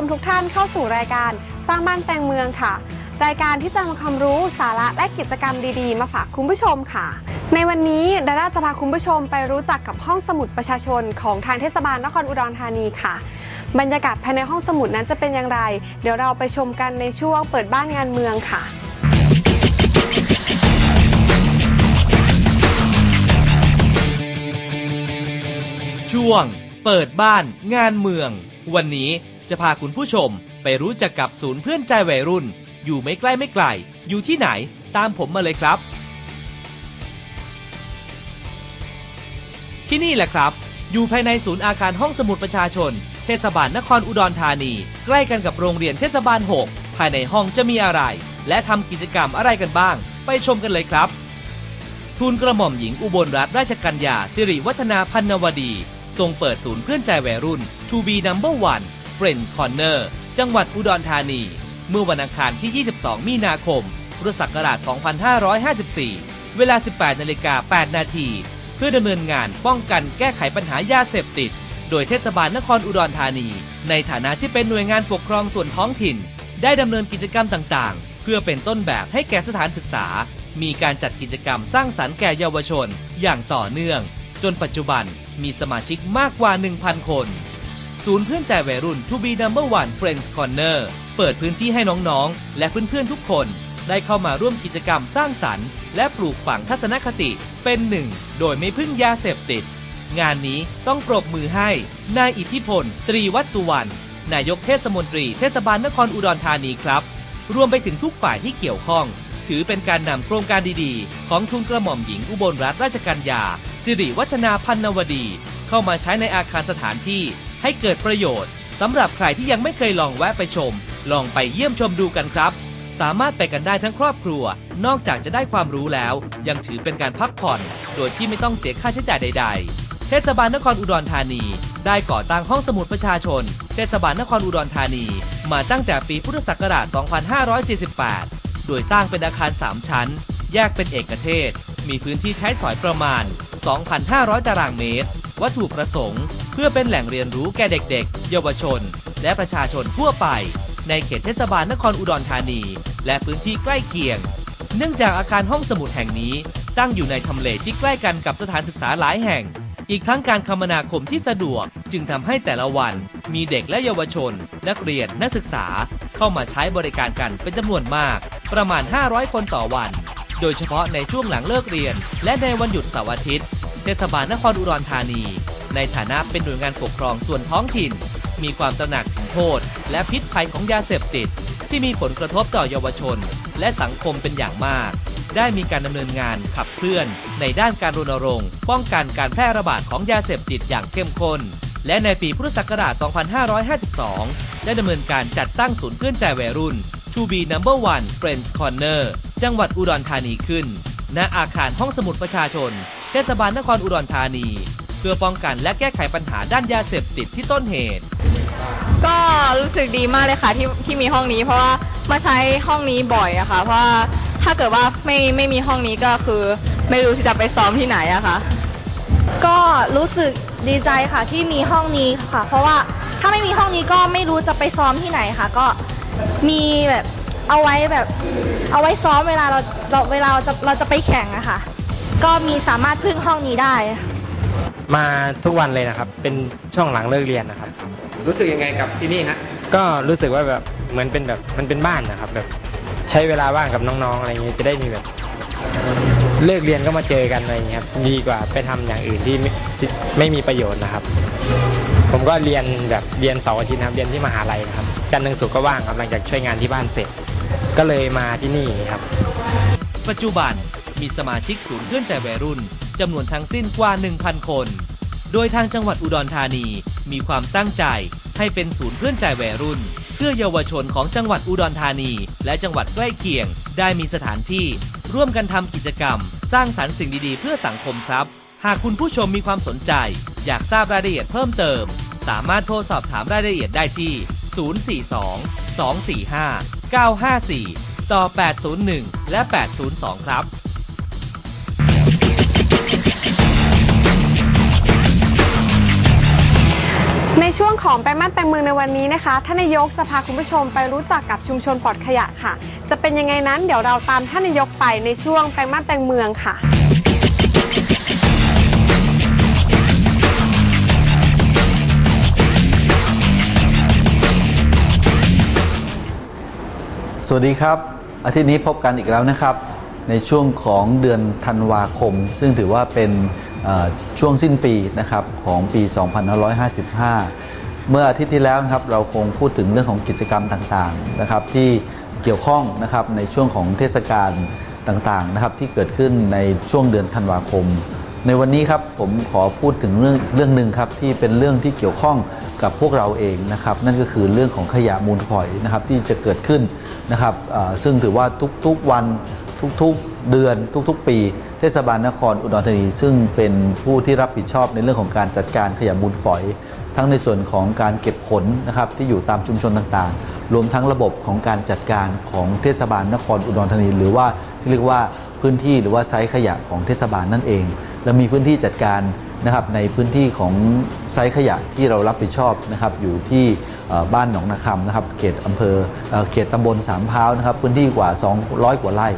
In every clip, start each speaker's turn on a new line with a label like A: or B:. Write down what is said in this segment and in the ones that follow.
A: มทุกท่านเข้าสู่รายการสร้างบ้านแปลงเมืองค่ะ รายการที่จะนำความรู้สาระและกิจกรรมดีๆ มาฝากคุณผู้ชมค่ะ ในวันนี้ดาราจะพาคุณผู้ชมไปรู้จักกับห้องสมุดประชาชนของทางเทศบาลนครอุดรธานีค่ะ บรรยากาศภายในห้องสมุดนั้นจะเป็นอย่างไร เดี๋ยวเราไปชมกันในช่วงเปิดบ้านงานเมืองค่ะ
B: ช่วง เปิดบ้านงานเมือง วันนี้ จะพาคุณผู้ชมไปรู้จักกับศูนย์เพื่อนใจวัยรุ่น อยู่ไม่ใกล้ไม่ไกล อยู่ที่ไหนตามผมมาเลยครับ ที่นี่แหละครับ อยู่ภายในศูนย์อาคารห้องสมุดประชาชน เทศบาลนครอุดรธานี ใกล้กันกับโรงเรียนเทศบาล 6 ภายในห้องจะมีอะไร และทำกิจกรรมอะไรกันบ้าง ไปชมกันเลยครับทูลกระหม่อมหญิงอุบลรัตนราชกัญญาสิริวัฒนาพันนวดี ทรงเปิดศูนย์เพื่อนใจวัยรุ่น To be number one Friend Corner จังหวัดอุดรธานี เมื่อวันอังคารที่ 22 มีนาคม พุทธศักราช 2554 เวลา 18 นาฬิกา 8 นาที เพื่อดำเนินงานป้องกันแก้ไขปัญหายาเสพติด โดยเทศบาลนครอุดรธานี ในฐานะที่เป็นหน่วยงานปกครองส่วนท้องถิ่น ได้ดำเนินกิจกรรมต่างๆ เพื่อเป็นต้นแบบให้แก่สถานศึกษา มีการจัดกิจกรรมสร้างสรรค์แก่เยาวชน อย่างต่อเนื่อง จนปัจจุบันมีสมาชิกมากกว่า 1,000 คน ศูนย์เพื่อนใจวัยรุ่น To be number one Friends Corner เปิดพื้นที่ให้น้องๆ และเพื่อนๆทุกคน ได้เข้ามาร่วมกิจกรรมสร้างสรรค์ และปลูกฝังทัศนคติเป็นหนึ่ง โดยไม่พึ่งยาเสพติด งานนี้ต้องปรบมือให้ นายอิทธิพล ตรีวัฒสุวรรณนายกเทศมนตรีเทศบาลนครอุดรธานีครับ รวมไปถึงทุกฝ่ายที่เกี่ยวข้อง ถือเป็นการนำโครงการดีๆ ของทุนกระหม่อมหญิงอุบลรัตนราชกัญญาสิริวัฒนาพันนวดี เข้ามาใช้ในอาคารสถานที่ ให้เกิดประโยชน์สำหรับใครที่ยังไม่เคยลองแวะไปชม ลองไปเยี่ยมชมดูกันครับ สามารถไปกันได้ทั้งครอบครัว นอกจากจะได้ความรู้แล้ว ยังถือเป็นการพักผ่อน โดยที่ไม่ต้องเสียค่าใช้จ่ายใด ๆ เทศบาลนครอุดรธานี ได้ก่อตั้งห้องสมุดประชาชน เทศบาลนครอุดรธานี มาตั้งแต่ปีพุทธศักราช 2548 โดยสร้างเป็นอาคาร 3 ชั้น แยกเป็นเอกเทศ มีพื้นที่ใช้สอยประมาณ 2,500 ตารางเมตร วัตถุประสงค์ พื่อเป็นแหล่งเรียนรู้แก่เด็กๆ เยาวชน และประชาชนทั่วไป ในเขตเทศบาลนครอุดรธานี และพื้นที่ใกล้เคียง เนื่องจากอาคารห้องสมุดแห่งนี้ ตั้งอยู่ในทำเลที่ใกล้กันกับสถานศึกษาหลายแห่ง อีกทั้งการคมนาคมที่สะดวก จึงทำให้แต่ละวัน มีเด็กและเยาวชน นักเรียนนักศึกษา เข้ามาใช้บริการกันเป็นจำนวนมาก ประมาณ 500 คนต่อวัน โดยเฉพาะในช่วงหลังเลิกเรียน และในวันหยุดเสาร์อาทิตย์ เทศบาลนครอุดรธานี ในฐานะเป็นหน่วยงานปกครองส่วนท้องถิ่น มีความตระหนักถึงโทษ และพิษภัยของยาเสพติด ที่มีผลกระทบต่อเยาวชน และสังคมเป็นอย่างมาก ได้มีการดำเนินงานขับเคลื่อน ในด้านการรณรงค์ ป้องกันการแพร่ระบาดของยาเสพติดอย่างเข้มข้น และในปีพุทธศักราช 2552 ได้ดำเนินการจัดตั้งศูนย์เพื่อนใจวัยรุ่น To be number one Friends Corner จังหวัดอุดรธานีขึ้น ณอาคารห้องสมุดประชาชน เทศบาลนครอุดรธานี เพื่อป้องกันและแก้ไขปัญหาด้านยาเสพติดที่ต้นเหตุ
C: ก็รู้สึกดีมากเลยค่ะที่ที่มีห้องนี้เพราะว่ามาใช้ห้องนี้บ่อยอะค่ะ เพราะว่าถ้าเกิดว่าไม่ไม่มีห้องนี้ก็คือ ไม่รู้ที่จะไปซ้อมที่ไหนอะค่ะ
D: ก็รู้สึกดีใจค่ะที่มีห้องนี้ค่ะ เพราะว่าถ้าไม่มีห้องนี้ก็ไม่รู้จะไปซ้อมที่ไหนค่ะ ก็มีแบบเอาไว้แบบเอาไว้ซ้อมเวลาเราเราเวลาเราจะเราจะไปแข่งอะค่ะ ก็มีสามารถพึ่งห้องนี้ได้
E: มาทุกวันเลยนะครับ เป็นช่วงหลังเลิกเรียนนะครับ
F: รู้สึกยังไงกับที่นี่ฮะ
E: ก็รู้สึกว่าแบบเหมือนเป็นแบบมันเป็นบ้านนะครับ แบบใช้เวลาว่างกับน้องๆอะไรอย่างเงี้ยจะได้มีแบบเลิกเรียนก็มาเจอกันอะไรอย่างเงี้ยครับดีกว่าไปทำอย่างอื่นที่ไม่ไม่มีประโยชน์นะครับ ผมก็เรียนแบบเรียนเสาร์อาทิตย์นะครับเรียนที่มหาลัยนะครับจันทร์ถึงศุกร์ก็ว่างครับหลังจากช่วยงานที่บ้านเสร็จ ก็เลยมาที่นี่ครับ
B: ปัจจุบันมีสมาชิกศูนย์เพื่อนใจวัยรุ่น จำนวนทั้งสิ้นกว่า 1,000 คน โดยทางจังหวัดอุดรธานีมีความตั้งใจให้เป็นศูนย์เพื่อนใจวัยรุ่น เพื่อเยาวชนของจังหวัดอุดรธานี และจังหวัดใกล้เคียง ได้มีสถานที่ ร่วมกันทำกิจกรรม สร้างสรรค์สิ่งดีๆ เพื่อสังคมครับ หากคุณผู้ชมมีความสนใจ อยากทราบรายละเอียดเพิ่มเติม สามารถโทรสอบถามรายละเอียดได้ที่ 042 245 954 ต่อ 801 และ 802 ครับ
A: ในช่วงของแปลงบ้านแปลงเมืองในวันนี้นะคะท่านนายกจะพาคุณผู้ชมไปรู้จักกับชุมชนปลอดขยะค่ะ จะเป็นยังไงนั้นเดี๋ยวเราตามท่านนายกไปในช่วงแปลงบ้านแปลงเมืองค่ะ
G: สวัสดีครับ อาทิตย์นี้พบกันอีกแล้วนะครับ ในช่วงของเดือนธันวาคม ซึ่งถือว่าเป็น ช่วงสิ้นปีนะครับของปี 2555 เมื่ออาทิตย์ที่แล้วครับเราคงพูดถึงเรื่องของกิจกรรมต่างๆนะครับที่เกี่ยวข้องนะครับในช่วงของเทศกาลต่างๆนะครับที่เกิดขึ้นในช่วงเดือนธันวาคม ในวันนี้ครับผมขอพูดถึงเรื่องเรื่องหนึ่งครับที่เป็นเรื่องที่เกี่ยวข้องกับพวกเราเองนะครับนั่นก็คือเรื่องของขยะมูลฝอยนะครับที่จะเกิดขึ้นนะครับซึ่งถือว่าทุกๆวัน ทุกๆเดือนทุกๆ ปี เทศบาลนครอุดรธานี ซึ่งเป็นผู้ที่รับผิดชอบในเรื่องของการจัดการขยะมูลฝอย ทั้งในส่วนของการเก็บขนนะครับที่อยู่ตามชุมชนต่างๆ รวมทั้งระบบของการจัดการของเทศบาลนครอุดรธานี หรือว่าที่เรียกว่าพื้นที่หรือว่าไซต์ขยะของเทศบาลนั่นเอง และมีพื้นที่จัดการนะครับในพื้นที่ของไซต์ขยะที่เรารับผิดชอบนะครับอยู่ที่บ้านหนองนาคำนะครับเขตอำเภอเอ่อเขตตำบลสามพร้าวนะครับพื้นที่กว่า 200 กว่าไร่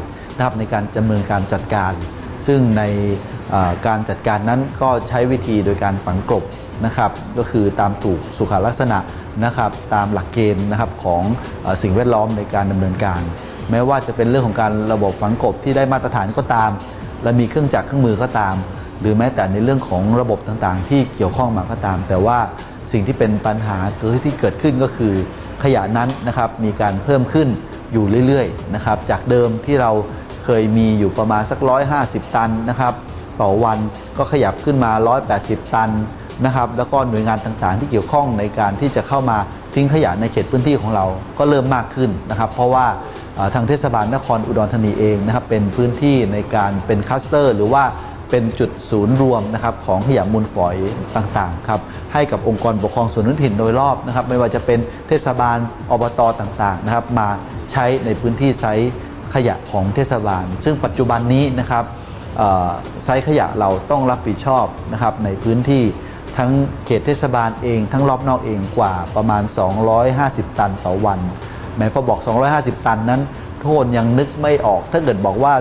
G: นะครับในการดำเนินการจัดการ ซึ่งในการจัดการนั้นก็ใช้วิธีโดยการฝังกลบนะครับ ก็คือตามถูกสุขลักษณะนะครับ ตามหลักเกณฑ์นะครับของอสิ่งแวดล้อมในการดำเนินการ แม้ว่าจะเป็นเรื่องของการระบบฝังกลบที่ได้มาตรฐานก็ตาม และมีเครื่องจักรเครื่องมือก็ตาม หรือแม้แต่ในเรื่องของระบบต่างๆ ที่เกี่ยวข้องมาก็ตาม แต่ว่าสิ่งที่เป็นปัญหาคือที่เกิดขึ้นก็คือขยะนั้นนะครับมีการเพิ่มขึ้นอยู่เรื่อยๆนะครับจากเดิมที่เรา เคยมีอยู่ประมาณสัก 150 ตันนะครับต่อวันก็ขยับขึ้นมา 180 ตันนะครับแล้วก็หน่วยงานต่างๆ ที่เกี่ยวข้องในการที่จะเข้ามาทิ้งขยะในเขตพื้นที่ของเราก็เริ่มมากขึ้นนะครับ เพราะว่าทางเทศบาลนครอุดรธานีเองนะครับเป็นพื้นที่ในการเป็นคัสเตอร์ หรือว่าเป็นจุดศูนย์รวมนะครับของขยะมูลฝอยต่างๆครับให้กับองค์กรปกครองส่วนท้องถิ่นโดยรอบนะครับไม่ว่าจะเป็นเทศบาลอบตต่างๆนะครับมาใช้ในพื้นที่ไซต์ ขยะของเทศบาล ซึ่งปัจจุบันนี้นะครับไซต์ขยะเราต้องรับผิดชอบนะครับในพื้นที่ทั้งเขตเทศบาลเอง ทั้งรอบนอกเองกว่าประมาณ 250 ตันต่อวันแม้พอบอก 250 ตันนั้น โทษยังนึกไม่ออก ถ้าเกิดบอกว่า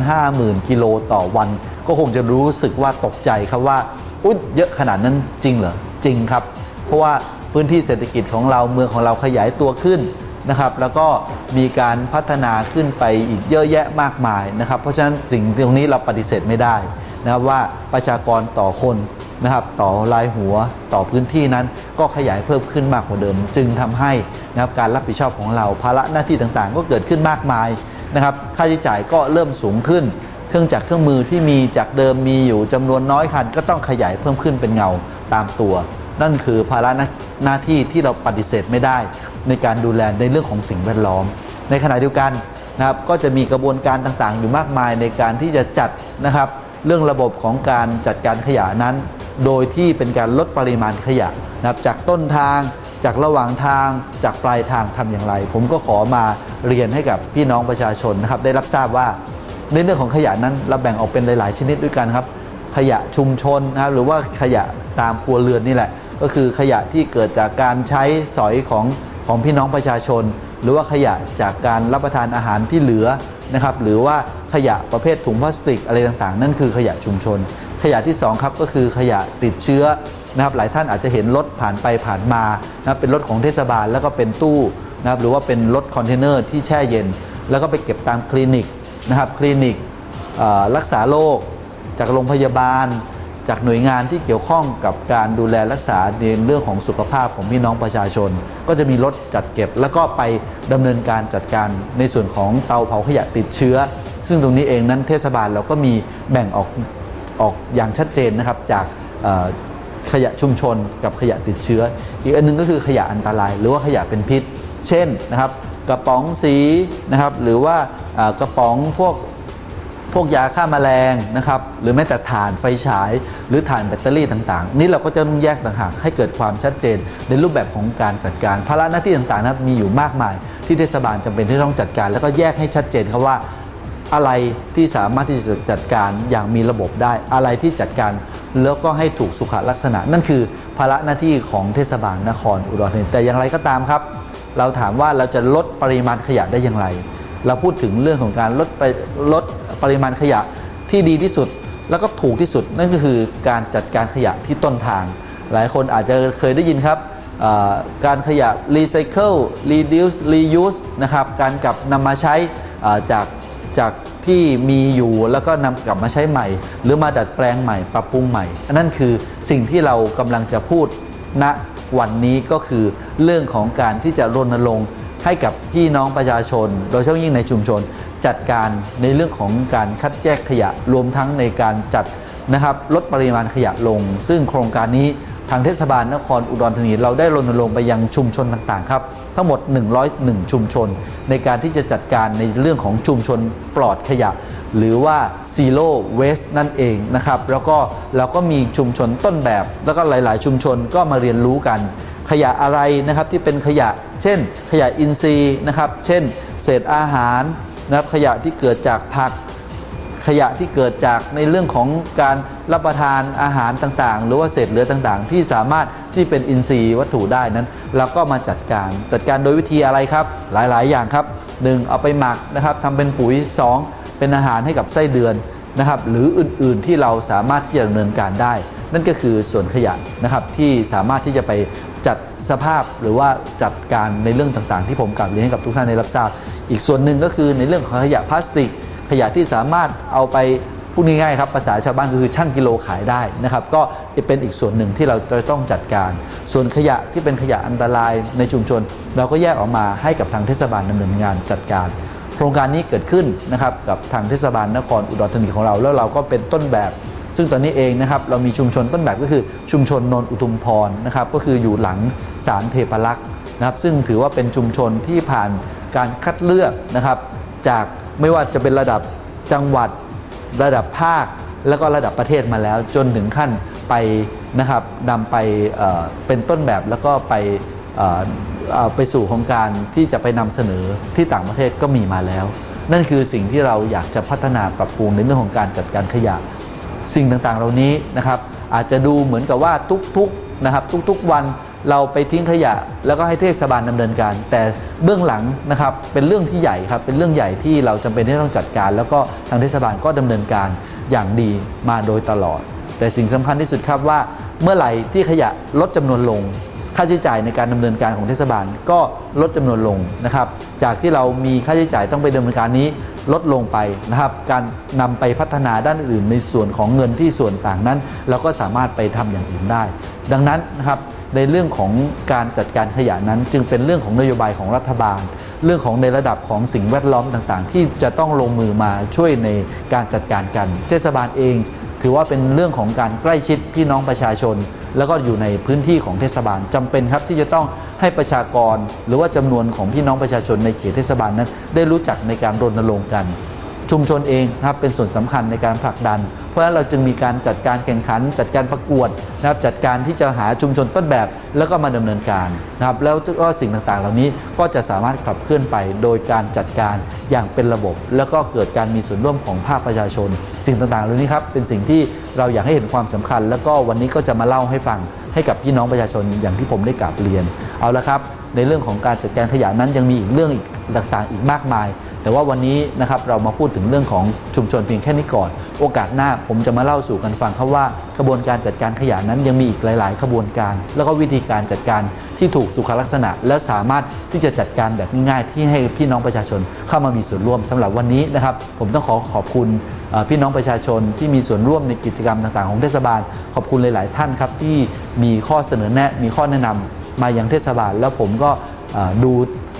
G: 250,000 กิโลต่อวัน ก็คงจะรู้สึกว่าตกใจครับว่าอุ๊ยเยอะขนาดนั้นจริงเหรอจริงครับ เพราะว่าพื้นที่เศรษฐกิจของเราเมืองของเราขยายตัวขึ้น นะครับแล้วก็มีการพัฒนาขึ้นไปอีกเยอะแยะมากมายนะครับ เพราะฉะนั้นสิ่งตรงนี้เราปฏิเสธไม่ได้นะครับว่าประชากรต่อคนนะครับต่อรายหัวต่อพื้นที่นั้นก็ขยายเพิ่มขึ้นมากกว่าเดิม จึงทำให้นะครับการรับผิดชอบของเราภาระหน้าที่ต่างๆ ก็เกิดขึ้นมากมายนะครับค่าใช้จ่ายก็เริ่มสูงขึ้น เครื่องจักรเครื่องมือที่มีจากเดิมมีอยู่จำนวนน้อยคันก็ต้องขยายเพิ่มขึ้นเป็นเงาตามตัว นั่นคือภาระหน้าที่ที่เราปฏิเสธไม่ได้ ในการดูแลในเรื่องของสิ่งแวดล้อม ในขณะเดียวกันนะครับก็จะมีกระบวนการต่างๆ อยู่มากมายในการที่จะจัดนะครับ เรื่องระบบของการจัดการขยะนั้น โดยที่เป็นการลดปริมาณขยะนะครับจากต้นทางจากระหว่างทางจากปลายทางทำอย่างไร ผมก็ขอมาเรียนให้กับพี่น้องประชาชนนะครับได้รับทราบว่าในเรื่องของขยะนั้นเราแบ่งออกเป็นหลาย ๆ ชนิดด้วยกันครับ ขยะชุมชนนะครับหรือว่าขยะตามครัวเรือนนี่แหละ ก็คือขยะที่เกิดจากการใช้สอยของ ของพี่น้องประชาชน หรือว่าขยะจากการรับประทานอาหารที่เหลือนะครับหรือว่าขยะประเภทถุงพลาสติกอะไรต่างๆ นั่นคือขยะชุมชน ขยะที่สองครับก็คือขยะติดเชื้อนะครับหลายท่านอาจจะเห็นรถผ่านไปผ่านมานะเป็นรถของเทศบาลแล้วก็เป็นตู้นะครับหรือว่าเป็นรถคอนเทนเนอร์ที่แช่เย็น แล้วก็ไปเก็บตามคลินิกนะครับคลินิกรักษาโรคจากโรงพยาบาล จากหน่วยงานที่เกี่ยวข้องกับการดูแลรักษาในเรื่องของสุขภาพของพี่น้องประชาชน ก็จะมีรถจัดเก็บ แล้วก็ไปดำเนินการจัดการในส่วนของเตาเผาขยะติดเชื้อ ซึ่งตรงนี้เองนั้นเทศบาลเราก็มีแบ่งออกออกอย่างชัดเจนนะครับจากขยะชุมชนกับขยะติดเชื้อ อีกอันหนึงก็คือขยะอันตราย หรือว่าขยะเป็นพิษ เช่นนะครับกระป๋องสีนะครับหรือว่ากระป๋องพวก พวกยาฆ่าแมลงนะครับหรือแม้แต่ถ่านไฟฉาย หรือถ่านแบตเตอรี่ต่างๆ นี่เราก็จะต้องแยกต่างหากให้เกิดความชัดเจน ในรูปแบบของการจัดการภาระหน้าที่ต่างๆนะครับมีอยู่มากมาย ที่เทศบาลจำเป็นที่ต้องจัดการ แล้วก็แยกให้ชัดเจนครับว่าอะไรที่สามารถที่จะจัดการอย่างมีระบบได้ อะไรที่จัดการแล้วก็ให้ถูกสุขลักษณะ นั่นคือภาระหน้าที่ของเทศบาลนครอุดรธานีแต่อย่างไรก็ตามครับ เราถามว่าเราจะลดปริมาณขยะได้อย่างไร เราพูดถึงเรื่องของการลดไปลด ปริมาณขยะที่ดีที่สุด แล้วก็ถูกที่สุด นั่นก็คือการจัดการขยะที่ต้นทาง หลายคนอาจจะเคยได้ยินครับการขยะ recycle reduce reuse นะครับการกลับนำมาใช้จากจากที่มีอยู่แล้วก็นำกลับมาใช้ใหม่ หรือมาดัดแปลงใหม่ปรับปรุงใหม่ อันนั้นคือสิ่งที่เรากำลังจะพูดณวันนี้ก็คือเรื่องของการที่จะรณรงค์ ให้กับพี่น้องประชาชน โดยเฉพาะยิ่งในชุมชน จัดการในเรื่องของการคัดแยกขยะรวมทั้งในการจัดนะครับลดปริมาณขยะลง ซึ่งโครงการนี้ทางเทศบาลนครอุดรธานีเราได้รณรงค์ไปยังชุมชนต่างๆครับทั้งหมด 101 ชุมชน ในการที่จะจัดการในเรื่องของชุมชนปลอดขยะ หรือว่า Zero Waste นั่นเองนะครับ แล้วก็เราก็มีชุมชนต้นแบบ แล้วก็หลาย ๆ ชุมชนก็มาเรียนรู้กัน ขยะอะไรนะครับที่เป็นขยะ เช่น ขยะอินทรีย์นะครับ เช่น เศษอาหารนะครับขยะที่เกิดจากผัก ขยะที่เกิดจากในเรื่องของการรับประทานอาหารต่างๆ หรือว่าเศษเหลือต่างๆ ที่สามารถที่เป็นอินทรีย์วัตถุได้นั้นเราก็มาจัดการจัดการโดยวิธีอะไรครับ หลายๆ อย่างครับ 1. เอาไปหมักนะครับทำเป็นปุ๋ย 2. เป็นอาหารให้กับไส้เดือนนะครับหรืออื่นๆที่เราสามารถที่จะดำเนินการได้ นั่นก็คือส่วนขยะนะครับที่สามารถที่จะไป จัดสภาพหรือว่าจัดการในเรื่องต่างๆ ที่ผมกลับเรียนให้กับทุกท่านได้รับทราบ อีกส่วนหนึ่งก็คือในเรื่องของขยะพลาสติก ขยะที่สามารถเอาไปพูดง่ายๆครับภาษาชาวบ้านก็คือช่างกิโลขายได้นะครับ ก็เป็นอีกส่วนหนึ่งที่เราจะต้องจัดการ ส่วนขยะที่เป็นขยะอันตรายในชุมชน เราก็แยกออกมาให้กับทางเทศบาลดำเนินงานจัดการ โครงการนี้เกิดขึ้นนะครับกับทางเทศบาลนครอุดรธานีของเรา แล้วเราก็เป็นต้นแบบ ซึ่งตอนนี้เองนะครับเรามีชุมชนต้นแบบก็คือชุมชนนนอุทุมพรนะครับก็คืออยู่หลังศาลเทพรักษ์นะครับซึ่งถือว่าเป็นชุมชนที่ผ่านการคัดเลือกนะครับ จากไม่ว่าจะเป็นระดับจังหวัดระดับภาค แล้วก็ระดับประเทศมาแล้ว จนถึงขั้นไปนะครับนำไปเป็นต้นแบบแล้วก็ไปไปสู่ของการที่จะไปนำเสนอที่ต่างประเทศก็มีมาแล้ว นั่นคือสิ่งที่เราอยากจะพัฒนาปรับปรุงในเรื่องของการจัดการขยะ สิ่งต่างๆ เหล่านี้นะครับ อาจจะดูเหมือนกับว่าทุกๆนะครับ ทุกๆวันเราไปทิ้งขยะ แล้วก็ให้เทศบาลดำเนินการ แต่เบื้องหลังนะครับเป็นเรื่องที่ใหญ่ครับเป็นเรื่องใหญ่ที่เราจำเป็นที่ต้องจัดการ แล้วก็ทางเทศบาลก็ดำเนินการอย่างดีมาโดยตลอด แต่สิ่งสำคัญที่สุดครับว่าเมื่อไหร่ที่ขยะลดจำนวนลง ค่าใช้จ่ายในการดำเนินการของเทศบาลก็ลดจำนวนลงนะครับ จากที่เรามีค่าใช้จ่ายต้องไปดำเนินการนี้ลดลงไปนะครับ การนำไปพัฒนาด้านอื่นในส่วนของเงินที่ส่วนต่างนั้น เราก็สามารถไปทำอย่างอื่นได้ ดังนั้นนะครับในเรื่องของการจัดการขยะนั้น จึงเป็นเรื่องของนโยบายของรัฐบาล เรื่องของในระดับของสิ่งแวดล้อมต่างๆ ที่จะต้องลงมือมาช่วยในการจัดการกัน เทศบาลเอง ถือว่าเป็นเรื่องของการใกล้ชิดพี่น้องประชาชน แล้วก็อยู่ในพื้นที่ของเทศบาลจำเป็นครับที่จะต้องให้ประชากร หรือว่าจำนวนของพี่น้องประชาชนในเขตเทศบาลนั้น ได้รู้จักในการรณรงค์กัน ชุมชนเองนะครับเป็นส่วนสำคัญในการผลักดัน เพราะฉะนั้นเราจึงมีการจัดการแข่งขัน จัดการประกวดนะครับจัดการที่จะหาชุมชนต้นแบบ แล้วก็มาดำเนินการนะครับแล้วก็สิ่งต่างๆ เหล่านี้ก็จะสามารถขับเคลื่อนไปโดยการจัดการอย่างเป็นระบบ แล้วก็เกิดการมีส่วนร่วมของภาคประชาชน สิ่งต่างๆเหล่านี้ครับเป็นสิ่งที่เราอยากให้เห็นความสำคัญ แล้วก็วันนี้ก็จะมาเล่าให้ฟังให้กับพี่น้องประชาชนอย่างที่ผมได้กราบเรียน เอาละครับ ในเรื่องของการจัดการขยะนั้นยังมีอีกเรื่องอีกต่างๆอีกมากมาย แต่ว่าวันนี้นะครับเรามาพูดถึงเรื่องของชุมชนเพียงแค่นี้ก่อน โอกาสหน้าผมจะมาเล่าสู่กันฟังครับว่ากระบวนการจัดการขยะนั้นยังมีอีกหลาย ๆ ขบวนการ แล้วก็วิธีการจัดการที่ถูกสุขลักษณะ และสามารถที่จะจัดการแบบง่ายๆที่ให้พี่น้องประชาชนเข้ามามีส่วนร่วมสำหรับวันนี้นะครับ ผมต้องขอขอบคุณพี่น้องประชาชนที่มีส่วนร่วมในกิจกรรมต่าง ๆ ของเทศบาล ขอบคุณหลาย ๆ ท่านครับที่มีข้อเสนอแนะมีข้อแนะนำมายังเทศบาล แล้วผมก็ดู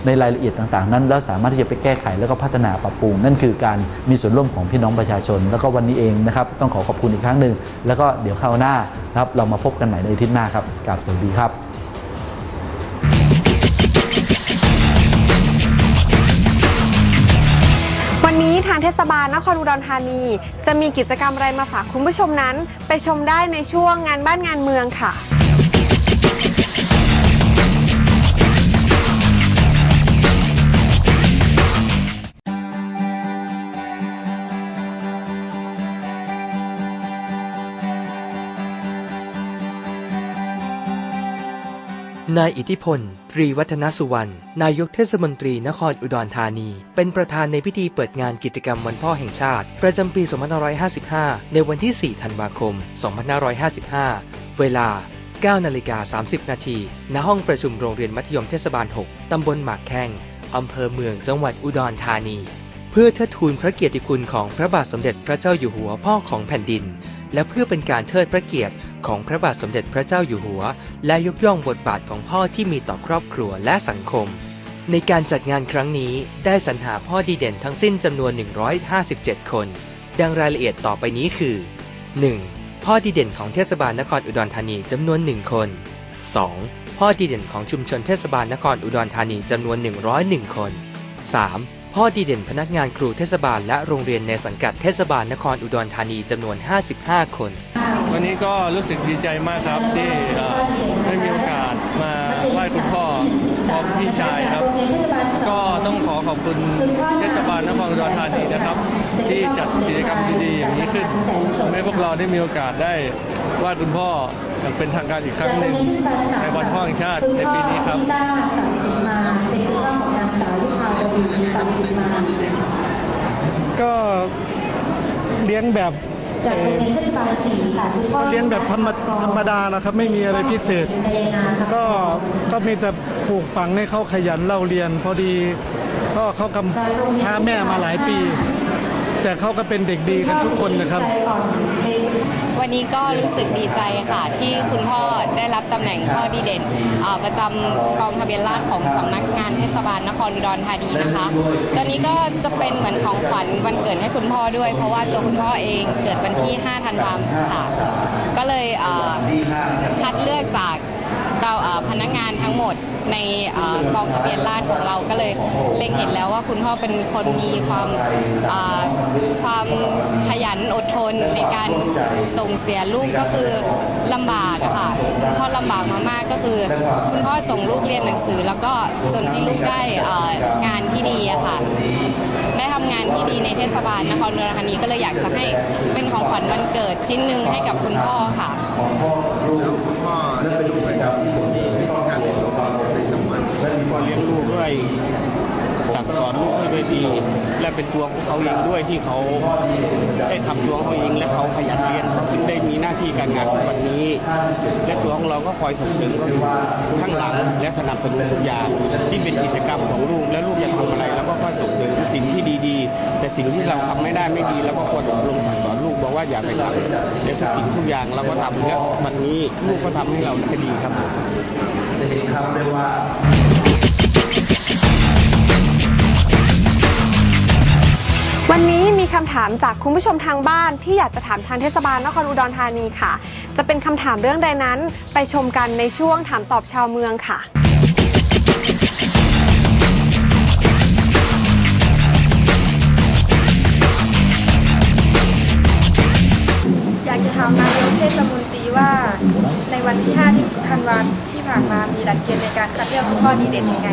G: ในรายละเอียดต่างๆ นั้น แล้วสามารถที่จะไปแก้ไขแล้วก็พัฒนาปรับปรุง นั่นคือการมีส่วนร่วมของพี่น้องประชาชน แล้วก็วันนี้เองนะครับต้องขอขอบคุณอีกครั้งหนึ่งแล้วก็เดี๋ยวคราวหน้านะครับเรามาพบกันใหม่ในอาทิตย์หน้าครับกราบสวัสดีครับ
A: วันนี้ทางเทศบาลนครอุดรธานี จะมีกิจกรรมอะไรมาฝากคุณผู้ชมนั้น ไปชมได้ในช่วงงานบ้านงานเมืองค่ะ
H: นายอิทธิพล ตรีวัฒนสุวรรณ นายกเทศมนตรีนครอุดรธานี เป็นประธานในพิธีเปิดงานกิจกรรมวันพ่อแห่งชาติ ประจำปี 2555 ในวันที่ 4 ธันวาคม 2555 เวลา 9 นาฬิกา 30 นาที ณ ห้องประชุมโรงเรียนมัธยมเทศบาล 6 ตำบลหมากแข้ง อำเภอเมือง จังหวัดอุดรธานี เพื่อเทิดทูนพระเกียรติคุณของพระบาทสมเด็จพระเจ้าอยู่หัวพ่อของแผ่นดิน และเพื่อเป็นการเทิดพระเกียรติ ของพระบาทสมเด็จพระเจ้าอยู่หัว และยกย่องบทบาทของพ่อที่มีต่อครอบครัวและสังคม ในการจัดงานครั้งนี้ได้สรรหาพ่อดีเด่นทั้งสิ้นจำนวน 157 คน ดังรายละเอียดต่อไปนี้คือ 1. พ่อดีเด่นของเทศบาลนครอุดรธานีจำนวน 1 คน 2. พ่อดีเด่นของชุมชนเทศบาลนครอุดรธานีจำนวน 101 คน 3. พ่อดีเด่นพนักงานครูเทศบาลและโรงเรียนในสังกัดเทศบาลนครอุดรธานีจำนวน 55 คน
I: วันนี้ก็รู้สึกดีใจมากครับที่ได้มีโอกาสมาไหว้คุณพ่อพร้อมพี่ชายครับ ก็ต้องขอขอบคุณเทศบาลนครอุดรธานีนะครับ ที่จัดกิจกรรมดีๆอย่างนี้ขึ้นทำให้พวกเราได้มีโอกาสได้ไหว้คุณพ่ออย่างเป็นทางการอีกครั้งหนึ่งในวันพ่อแห่งชาติในปีนี้ครับ
J: ก็เลี้ยงแบบ เอ่ค่ะคือก็เลี้ยงแบบธรรมธรรมดานะครับไม่มีอะไรพิเศษ ก็ก็มีแต่ปลูกฝังให้เขาขยันเล่าเรียน พอดีก็เขากำพาแม่มาหลายปี แต่เขาก็เป็นเด็กดีกันทุกคนนะครับ
K: วันนี้ก็รู้สึกดีใจค่ะ ที่คุณพ่อได้รับตำแหน่งพ่อดีเด่นประจำกองทะเบียนราษฎรของสำนักงานเทศบาลนครอุดรธานีนะคะ ตอนนี้ก็จะเป็นเหมือนของขวัญวันเกิดให้คุณพ่อด้วย เพราะว่าตัวคุณพ่อเองเกิดวันที่ 5 ธันวาคมค่ะ ก็เลยเอ่อคัดเลือกจากเราเอ่อพนักงานทั้งหมดในเอ่อกองทะเบียนราษฎรของเราก็เลยเล็งเห็นแล้วว่าคุณพ่อเป็นคนมีความเอ่อความขยันอด นในการส่งเสียลูกก็คือลำบากอะค่ะพ่อลำบากมามากก็คือ คุณพ่อส่งลูกเรียนหนังสือ แล้วก็จนให้ลูกได้เอ่องานที่ดีอะค่ะ ได้ทำงานที่ดีในเทศบาลนครอุดรธานีก็เลยอยากจะให้เป็นของขวัญวันเกิดชิ้นหนึ่งให้กับคุณพ่อค่ะ
L: พ่อเลี้ยงลูกนะครับมีวิธีการเลี้ยงลูกในทำวัน
M: ก็เลี้ยงลูกด้วย สั่งสอนลูกให้ด้วยดี และเป็นตัวของเขาเองด้วยที่เขาได้ทำตัวเขาเอง และเขาขยันเรียนเขาถึงได้มีหน้าที่การงานของวันนี้ และตัวของเราก็คอยส่งเสริมเขาอยู่ข้างหลังและสนับสนุนทุกอย่างที่เป็นกิจกรรมของลูกและลูกอยากทำอะไรเราก็คอยส่งเสริมสิ่งที่ดีๆ แต่สิ่งที่เราทำไม่ได้ไม่ดีเราก็ควรอบรมสั่งสอนลูกบอกว่าอย่าไปทำและทุกสิ่งทุกอย่างเราก็ทำแล้ววันนี้ลูกก็ทำให้เราได้ดีครับ
A: วั นนี้มีคำถามจากคุณผู้ชมทางบ้านที่อยากจะถามทางเทศบาลนครอุดรธานีค่ะ จะเป็นคำถามเรื่องใดนั้นไปชมกันในช่วงถามตอบชาวเมืองค่ะ
N: อยากจะถามนายกเทศมนตรีว่า ในวันที่5ที่ธันวาที่ผ่านมามีหลักเกณฑ์ในการคัดเลือกผู้อดีเด่นยังไง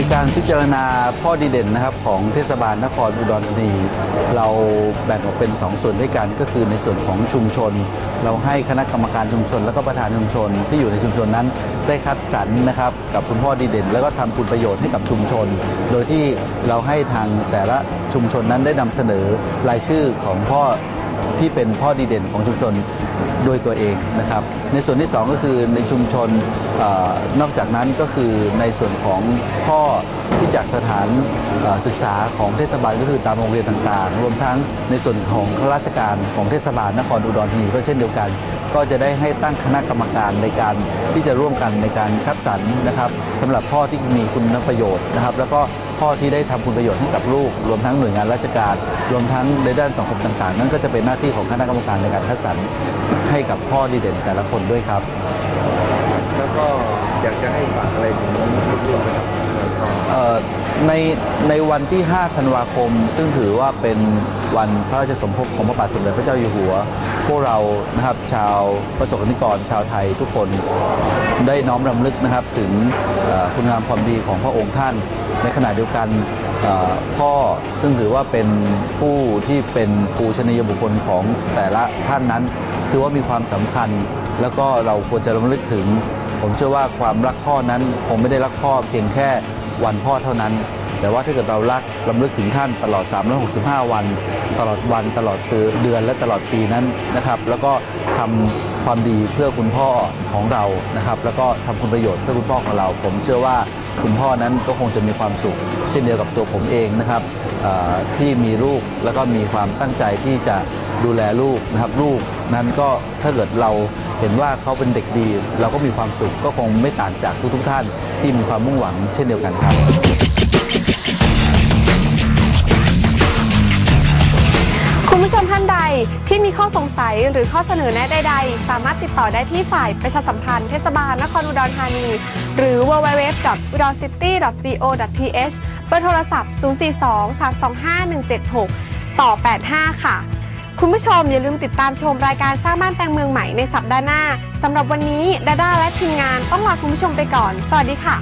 G: ในการพิจารณาพ่อดีเด่นนะครับของเทศบาลนครอุดรธานีเราแบ่งออกเป็น 2 ส่วนด้วยกันก็คือในส่วนของชุมชน เราให้คณะกรรมการชุมชน แล้วก็ประธานชุมชนที่อยู่ในชุมชนนั้น ได้คัดสรรนะครับกับคุณพ่อดีเด่น แล้วก็ทำคุณประโยชน์ให้กับชุมชน โดยที่เราให้ทางแต่ละชุมชนนั้นได้นำเสนอรายชื่อของพ่อ ที่เป็นพ่อดีเด่นของชุมชนโดยตัวเองนะครับ ในส่วนที่ 2 ก็คือในชุมชนอนอกจากนั้นก็คือในส่วนของพ่อที่จากสถานศึกษาของเทศบาลก็คือตามโรงเรียนต่างๆ รวมทั้งในส่วนของข้าราชการของเทศบาลนครอุดรธานีก็เช่นเดียวกัน ก็จะได้ให้ตั้งคณะกรรมการในการที่จะร่วมกันในการคัดสรรนะครับสำหรับพ่อที่มีคุณประโยชน์นะครับ แล้วก็ พ่อที่ได้ทำคุณประโยชน์ให้กับลูก รวมทั้งหน่วยงานราชการ รวมทั้งในด้านสังคมต่างๆ นั่นก็จะเป็นหน้าที่ของคณะกรรมการในการคัดสรรให้กับพ่อดีเด่นแต่ละคนด้วยครับ
L: แล้วก็อยากจะให้ฝากอะไรถึงลูกๆนะครับ
G: เอ่อในในวันที่ 5 ธันวาคม ซึ่งถือว่าเป็นวันพระราชสมภพของพระบาทสมเด็จพระเจ้าอยู่หัว พวกเรานะครับชาวประสบนิกรชาวไทยทุกคนได้น้อมรำลึกนะครับถึงเอ่อคุณงามความดีของพระองค์ท่าน ในขณะเดียวกันพ่อซึ่งถือว่าเป็นผู้ที่เป็นปูชนียบุคคลของแต่ละท่านนั้น ถือว่ามีความสำคัญ แล้วก็เราควรจะรำลึกถึง ผมเชื่อว่าความรักพ่อนั้นคงไม่ได้รักพ่อเพียงแค่วันพ่อเท่านั้น แต่ว่าถ้าเกิดเรารักรำลึกถึงท่านตลอด 365 วัน ตลอดวันตลอดเดือนและตลอดปีนั้นนะครับ แล้วก็ทำความดีเพื่อคุณพ่อของเรานะครับ แล้วก็ทำคุณประโยชน์เพื่อคุณพ่อของเรา ผมเชื่อว่า คุณพ่อนั้นก็คงจะมีความสุข เช่นเดียวกับตัวผมเองนะครับที่มีลูกแล้วก็มีความตั้งใจที่จะดูแลลูกนะครับลูกนั้นก็ถ้าเกิดเราเห็นว่าเขาเป็นเด็กดี เราก็มีความสุขก็คงไม่ต่างจากทุกๆท่านที่มีความมุ่งหวังเช่นเดียวกันครับ
A: คุณผู้ชมท่านใดที่มีข้อสงสัยหรือข้อเสนอแนะใด ๆ สามารถติดต่อได้ที่ฝ่ายประชาสัมพันธ์เทศบาลนครอุดรธานี หรือ www.udorcity.th เบอร์โทรศัพท์ 042-325-176 ต่อ 85 ค่ะ คุณผู้ชมอย่าลืมติดตามชมรายการสร้างบ้านแปลงเมืองใหม่ในสัปดาห์หน้าสำหรับวันนี้ดาด้าและทีมงานต้องลาคุณผู้ชมไปก่อน สวัสดีค่ะ